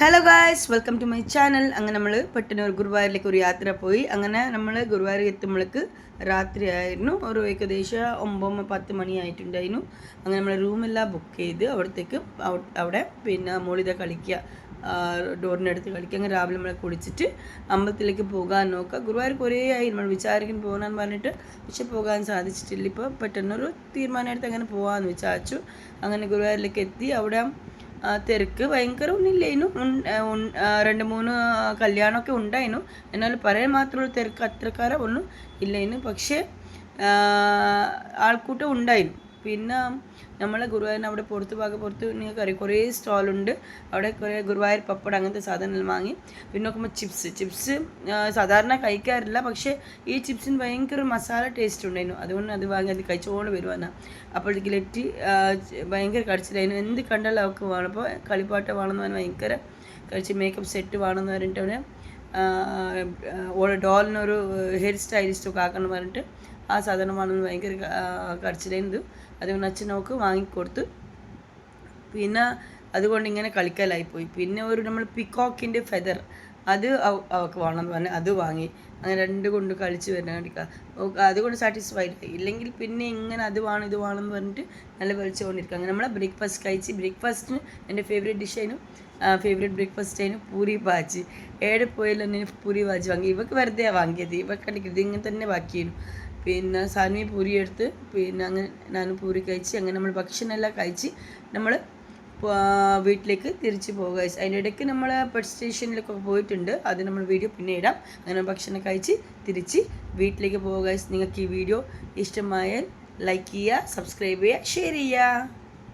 Hello guys welcome to my channel അങ്ങനെ നമ്മൾ പെട്ടെന്ന് ഒരു ഗുരുവായൂരിലേക്ക് ഒരു യാത്ര പോയി. അങ്ങനെ നമ്മൾ ഗുരുവായൂർ എത്തുമ്പോഴേക്ക് രാത്രിയായിരുന്നു. ഒരു ഏകദേശം ഒമ്പത് പത്ത് മണിയായിട്ടുണ്ടായിരുന്നു അങ്ങനെ നമ്മൾ റൂമെല്ലാം ബുക്ക് ചെയ്ത് അവിടത്തേക്ക് അവ- അവിടെ പിന്നെ മോളിത കളിക്കുക. ഡോറിന്റെ അടുത്ത് കളിക്കുക. അങ്ങനെ രാവിലെ നമ്മളെ കുടിച്ചിട്ട് അമ്പലത്തിലേക്ക് പോകാൻ നോക്കുക. ഗുരുവായൂർ കുറേ ആയി. നമ്മൾ വിചാരിക്കാൻ പോകാൻ പറഞ്ഞിട്ട് പക്ഷെ പോകാൻ സാധിച്ചിട്ടില്ല. ഇപ്പോൾ പെട്ടെന്നൊരു തീരുമാനമെടുത്ത് അങ്ങനെ പോകാമെന്ന് വിചാരിച്ചു. അങ്ങനെ ഗുരുവായൂരിലേക്ക് എത്തി. അവിടെ തിരക്ക് ഭയങ്കര ഒന്നുമില്ലേനു രണ്ട് മൂന്ന് കല്യാണമൊക്കെ ഉണ്ടായിരുന്നു എന്നാൽ പറയാൻ മാത്രമുള്ള തിരക്ക് അത്രക്കാര ഒന്നും ഇല്ലേനു. പക്ഷേ ആൾക്കൂട്ടം ഉണ്ടായിരുന്നു പിന്നെ നമ്മൾ ഗുരുവായൂരിന് അവിടെ പുറത്ത് ഭാഗം പുറത്ത് അറിയാം. കുറേ സ്റ്റോളുണ്ട് അവിടെ കുറേ ഗുരുവായൂർ പപ്പട അങ്ങനത്തെ സാധനങ്ങൾ വാങ്ങി. പിന്നെ നോക്കുമ്പോൾ ചിപ്സ് ചിപ്സ് സാധാരണ കഴിക്കാറില്ല. പക്ഷേ ഈ ചിപ്സിന് ഭയങ്കര മസാല ടേസ്റ്റ് ഉണ്ടായിരുന്നു. അതുകൊണ്ട് അത് വാങ്ങി അത് കഴിച്ചുകൊണ്ട് വരുവാനാണ് അപ്പോഴത്തേക്ക് ലെറ്റി ഭയങ്കര കടിച്ചിലായിരുന്നു എന്ത് കണ്ടാലും അവൾക്ക് വേണം. അപ്പോൾ കളിപ്പാട്ടം വേണമെന്ന് പറഞ്ഞാൽ ഭയങ്കര കഴിച്ച് മേക്കപ്പ് സെറ്റ് വേണമെന്ന് പറഞ്ഞിട്ട് അവന് ഡോളിനൊരു ഹെയർ സ്റ്റൈലിസ്റ്റൊക്കെ ആക്കണം പറഞ്ഞിട്ട് ആ സാധനം വേണമെന്ന് ഭയങ്കര കടിച്ചിലായിരുന്നു അതുകൊണ്ട് അച്ഛൻ നമുക്ക് വാങ്ങിക്കൊടുത്ത്. പിന്നെ അതുകൊണ്ട് ഇങ്ങനെ കളിക്കലായിപ്പോയി. പിന്നെ ഒരു നമ്മൾ പിക്കോക്കിന്റെ ഫെദർ അത് അവൾക്ക് എന്ന് പറഞ്ഞാൽ അത് വാങ്ങി. അങ്ങനെ രണ്ട് കൊണ്ട് കളിച്ച് വരുന്ന അതുകൊണ്ട് സാറ്റിസ്ഫൈഡ് ആയി. ഇല്ലെങ്കിൽ പിന്നെ ഇങ്ങനെ അത് വേണം ഇത് വേണമെന്ന് പറഞ്ഞിട്ട് നല്ല വലിച്ചുകൊണ്ടിരിക്കുക അങ്ങനെ നമ്മളെ ബ്രേക്ക്ഫാസ്റ്റ് കഴിച്ച് ബ്രേക്ക്ഫാസ്റ്റിന് എന്റെ ഫേവറേറ്റ് ഡിഷായിരുന്നു ഫേവറേറ്റ് ബ്രേക്ക്ഫാസ്റ്റ് ആയിരുന്നു പൂരി ബാജി ഏടെ പോയാലും പൂരി ബാജി വാങ്ങി. ഇവക്ക് വെറുതെ വാങ്ങിയത്. ഇവക്ക് ഇങ്ങനെ തന്നെ ബാക്കിയായിരുന്നു. പിന്നെ സാൻവി പൂരി എടുത്ത് പിന്നെ അങ്ങനെ ഞാൻ പൂരി കഴിച്ച് അങ്ങനെ നമ്മൾ ഭക്ഷണമെല്ലാം കഴിച്ച് നമ്മൾ വീട്ടിലേക്ക് തിരിച്ച് പോകുക അതിന്റെ ഇടയ്ക്ക് നമ്മൾ ബസ് സ്റ്റേഷനിലൊക്കെ പോയിട്ടുണ്ട്. അത് നമ്മൾ വീഡിയോ പിന്നെ ഇടാം. അങ്ങനെ ഭക്ഷണം കഴിച്ച് തിരിച്ച് വീട്ടിലേക്ക് പോകുക നിങ്ങൾക്ക് ഈ വീഡിയോ ഇഷ്ടമായാൽ ലൈക്ക് ചെയ്യുക സബ്സ്ക്രൈബ് ചെയ്യുക ഷെയർ ചെയ്യുക.